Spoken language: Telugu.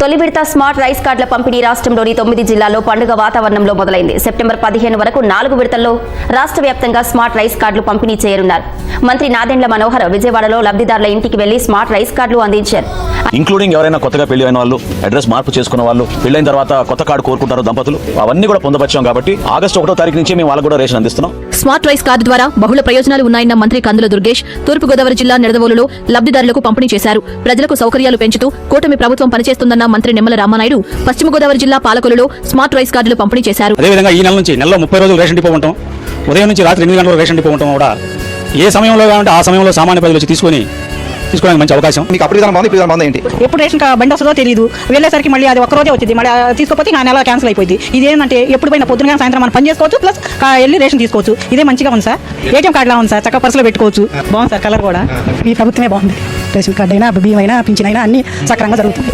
తొలి విడత స్మార్ట్ రైస్ కార్డుల పంపిణీ రాష్ట్రంలోని తొమ్మిది జిల్లాల్లో పండుగ వాతావరణంలో మొదలైంది. సెప్టెంబర్ పదిహేను వరకు నాలుగు విడతల్లో రాష్ట్ర వ్యాప్తంగా స్మార్ట్ రైస్ కార్డులు పంపిణీ చేయనున్నారు. మంత్రి నాదెండ్ల మనోహర్ విజయవాడలో లబ్ధిదారుల ఇంటికి వెళ్ళి స్మార్ట్ రైస్ కార్డులు అందించారు. ఇంక్లూడింగ్ ఎవరైనా కొత్తగా పెళ్ళి అయిన వాళ్ళు అడ్రస్ మార్పు చేసుకున్న వాళ్ళు పెళ్ళైన తర్వాత కొత్త కార్డు కోరుకుంటారు దంపతులు అవన్నీ కూడా పొందపరిచాం కాబట్టి ఆగస్టు ఒకటో తారీఖు నుంచి మేము వాళ్ళకు కూడా రేషన్ అందిస్తున్నాం. స్మార్ట్ రైస్ కార్డు ద్వారా బహుళ ప్రయోజనాలు ఉన్నాయన్న మంత్రి కందుల దుర్గేష్ తూర్పుగోదావరి జిల్లా నిడదవోలులో లబ్ధిదారులకు పంపిణీ చేశారు. ప్రజలకు సౌకర్యాలు పెంచుతూ కూటమి ప్రభుత్వం పనిచేస్తుందన్న మంత్రి నిమ్మల రామానాయుడు పశ్చిమ గోదావరి జిల్లా పాలకొలులో స్మార్ట్ రైస్ కార్డులు పంపిణీ చేశారు. అదేవిధంగా ఈ నెల నుంచి నెలలో ముప్పై రోజులు రేషన్ డిపో ఉంటాం. ఉదయం నుంచి రాత్రి ఎనిమిది గంటల రేషన్ డిపో ఉంటాం కూడా ఏ సమయంలో కావాలంటే ఆ సమయంలో సామాన్య ప్రజలు వచ్చి తీసుకొని తీసుకోవడానికి మంచి అవకాశం. మీకు అప్పుడు విధానం బాగుంది ఇప్పుడు విధానం బాగుంది ఏంటి? ఎప్పుడు రేషన్ కా- బండి వస్తుందో తెలియదు వెళ్ళేసరికి మళ్ళీ అది ఒక్కరోజే వచ్చింది. మళ్ళీ ఆ తీసుకోకపోతే ఇంకా ఆ నెల క్యాన్సిల్ అయిపోయింది. ఇదేంటంటే ఎప్పుడు పోయినా పొద్దున కానీ సాయంత్రం మనం పని చేసుకోవచ్చు ప్లస్ కా- వెళ్ళి రేషన్ తీసుకోవచ్చు. ఇదే మంచిగా ఉంది సార్. ఏటీఎం కార్డులా ఉంది సార్. చక్కగా పర్సులో పెట్టుకోవచ్చు. బాగుంది సార్ కలర్ కూడా. ఈ ప్రభుత్వమే బాగుంది. రేషన్ కార్డు అయినా బియ్యం అయినా పింఛన్ అయినా అన్ని సక్రమంగా జరుగుతుంది